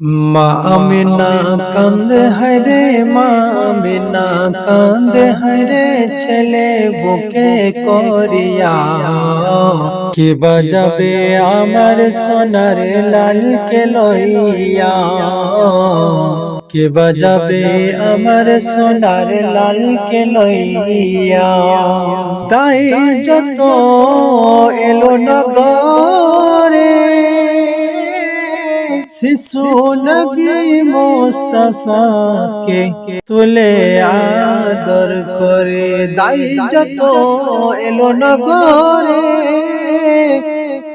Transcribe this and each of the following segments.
মা আমিনা কান্দে হায়রে, মা আমিনা কান্দে হায়রে, ছেলে বুকে করিয়া। কে বাজাবে আমার সোনার লাল কে লইয়া? কে বাজাবে আমার সোনার লাল কে লইয়া? তাই যত এলো নগরে শিশু নবী মোস্তফাকে তুলে আদর করে দাই যত এলো নগরে।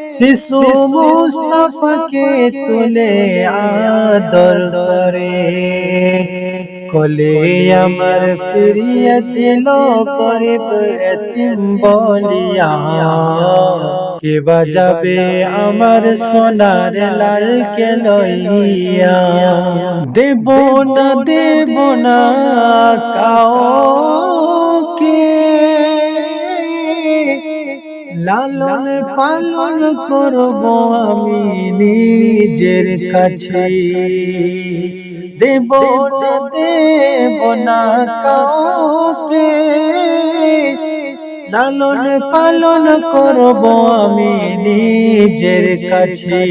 শিশু মুস্তফাকে তুলে আদর করে। কলে আমার ফিরিয়ে দিল গরিব এতিম বলিয়া। কে বাজাবে আমার সোনার লাল কে লইয়া দেব না দেব না, কাউকে। লালন পালন করব আমি নিজের কাছে। দেব না দেব না, কাউকে। লালন পালন করব আমি নিজের কাছে।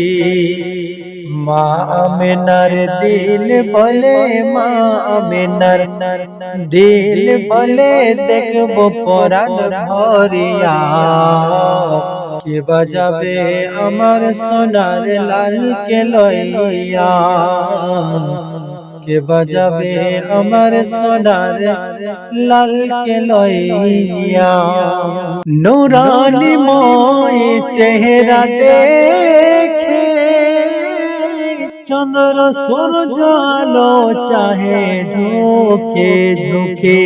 মা আমি আমেনার দিল বলে, মা আমেনার দিল বলে, দেখব পরাণ ভরিয়া। কে বাজাবে আমার সোনার লাল কে লইয়া? কে বাজাবে আমার সোনার লাল কে লইয়া নুরানি মই চেহারা দেখে চন্দ্র সূর্য আলো চাহে ঝুঁকে ঝুঁকে।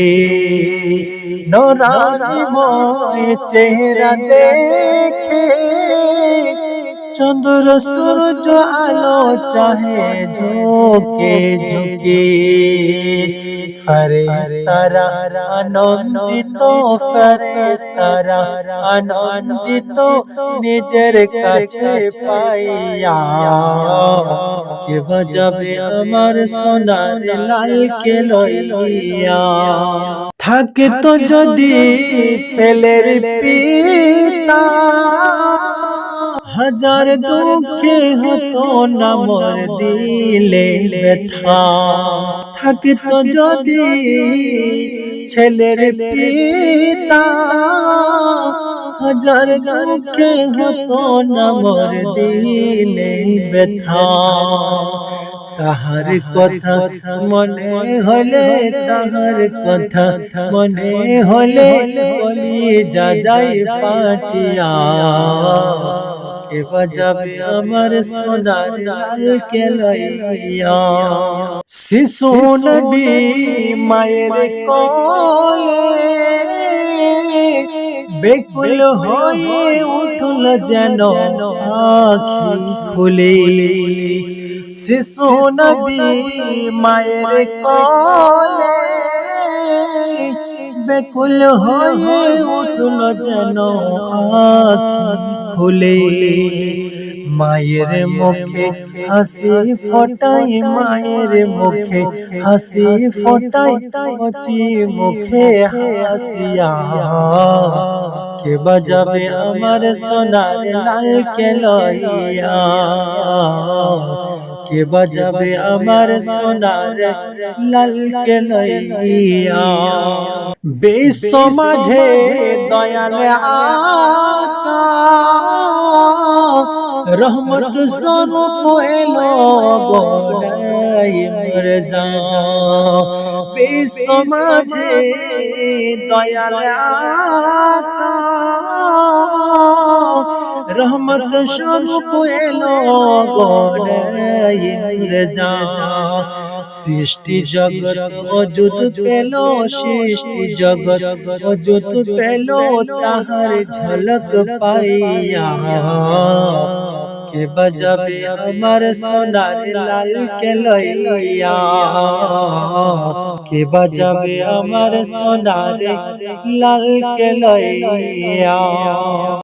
নুরানি মই চেহারা দেখে চন্দ্র সূর্য আলো চাহে ঝুঁকে ঝুঁকে। ফরেস্তারা আনন্দিত ফরেস্তারা আনন্দিত নিজের কাছে পাইয়া। কে বাজাবে আমার সোনার লাল কে লইয়া থাকে তো যদি ছেলের পিতা। হাজার দুঃখে হতো না মোর দিলে ব্যথা। থাকতো যদি ছেলের পিতা, হাজার দুঃখে হতো না মোর দিলে ব্যথা। তাহার কথা মনে হলে, তাহার কথা মনে হলে বলি, যা যাই পাটিয়া। কে বাজাবে আমার সোনার লাল কে লইয়া শিশু নবী মায়ের কোলে বেকুল হয়ে উঠল যেন আখি খুলে শিশু নবী মায়ের কোলে বেকুল হয়ে উঠল যেন খুলে। মায়ের মুখে হাসি ফটাই, মায়ের মুখে হাসি ফটাই, কচি মুখে হাসিয়া কে বাজাবে আমার সোনার লাল কে লইয়া? কে বাজাবে আমার সোনার লাল কে লইয়া বিশ্ব মাঝে দয়াল আকা রহমত স্বরূপ এলো গোড়াই মরজা। বিশ্ব মাঝে দয়াল রহমত স্বরূপ এলো গোড়াই মরজা সৃষ্টি জগৎ অযুত পেল সৃষ্টি জগৎ অযুত পেল তাহার ঝলক পাইয়া কে বাজাবে আমার সোনার লাল কে লইয়া কে বাজাবে আমার সোনার লাল কে লইয়া